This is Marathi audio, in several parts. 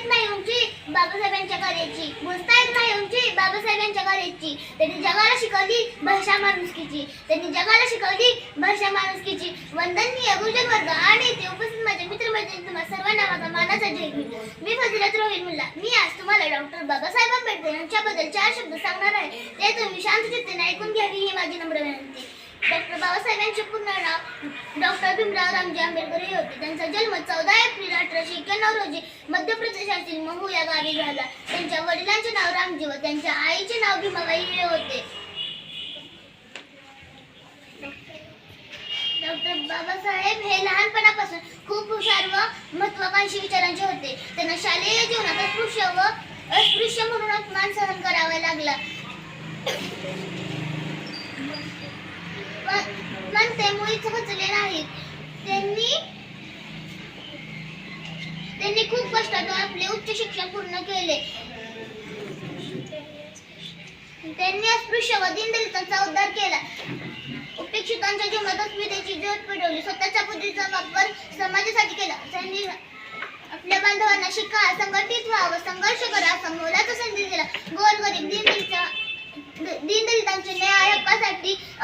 येत नाही उंची बाबासाहेबांच्या कलेची. मोजता येत नाही उंची बाबासाहेबांच्या कलेची. त्यांनी जगाला शिकवली भाषा माणुसकीची. त्यांनी जगाला शिकवली भाषा माणुसकीची. वंदनीय गुरुजन वर्ग आणि ते उपस्थित माझ्या मित्रमैत्रिणी तुम्हा सर्वांना माझा मानाचा जय मी फजिलत रोहित मुल्ला. मी आज तुम्हाला डॉक्टर बाबासाहेब आंबेडकर यांच्याबद्दल चार शब्द सांगणार आहे. ते तुम्ही शांत चित्तेने ऐकून घ्यावी ही माझी नम्र विनंती. डॉक्टर बाबासाहेब यांचे पूर्ण नाव डॉक्टर भीमराव रामजी आंबेडकर हे होते. त्यांचा जन्म चौदा एप्रिल अठराशे एक्क्याण्णव रोजी मध्य प्रदेशातील महू या गावी झाला. त्यांच्या वडिलांचे नाव रामजी व त्यांच्या आईचे नाव भीमाबाई हे होते. डॉक्टर बाबासाहेब हे लहानपणापासून खूप हुशार व महत्वाकांक्षी विचारांचे होते. त्यांना शालेय जीवनात अस्पृश्य व अस्पृश्य म्हणून अपमान सहन करावा लागला. पण ते मुळीच खचले नाहीत त्यांनी त्यांनी खूप कष्टातून आपले उच्च शिक्षण पूर्ण केले. त्यांनी अस्पृश्य व दिनदलितांचा उद्धार केला. उपेक्षितांच्या जीवनात अस्मितेची ज्योत पेटवली स्वतःच्या बुद्धीचा वापर समाजासाठी केला. त्यांनी आपल्या बांधवांना शिका संघटित व्हावं संघर्ष करा असा मोलाचा संधी दिला. गोरगरीब दीनदलिता दीनदलितांच्या न्याय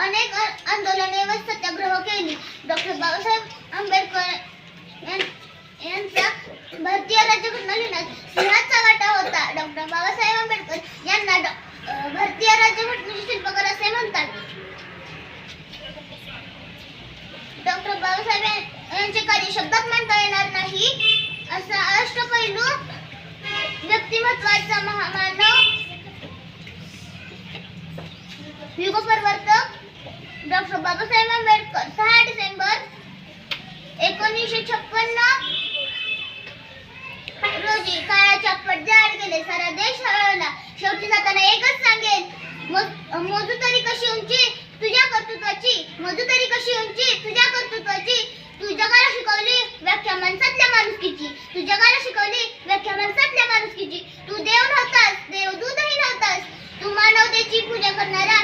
अनेक आंदोलने व सत्याग्रह केली. डॉक्टर बाबासाहेब आंबेडकर यांचा भारतीय राज्यघटना लिहिण्यात सिंहाचा वाटा होता. डॉक्टर बाबासाहेब आंबेडकर यांना भारतीय राज्यघटनेचे शिल्पकार असे म्हणतात. डॉक्टर बाबासाहेब यांचे कार्य शब्दात मांडता येणार नाही. असा अष्टपैलू व्यक्तिमत्वाचा महामानव युगपरिवर्तन डॉक्टर बाबासाहेब आंबेडकर सहा डिसेंबर एकोणीसशे छप्पन्न रोजी काळाच्या पडद्याआड गेले. सारा देश हळवला. शेवटी जाताना एकच सांगेल मोजू तरी कशी उंची तुझ्या कर्तृत्वाची? मोजू तरी कशी उंची तुझ्या कर्तृत्वाची? तू जगाला शिकवली व्याख्या माणसातल्या माणुसकीची. तू जगाला शिकवली व्याख्या माणसातल्या माणुसकीची. तू देव नव्हतास देव दूधही नव्हतास. तू मानवतेची पूजा करणारा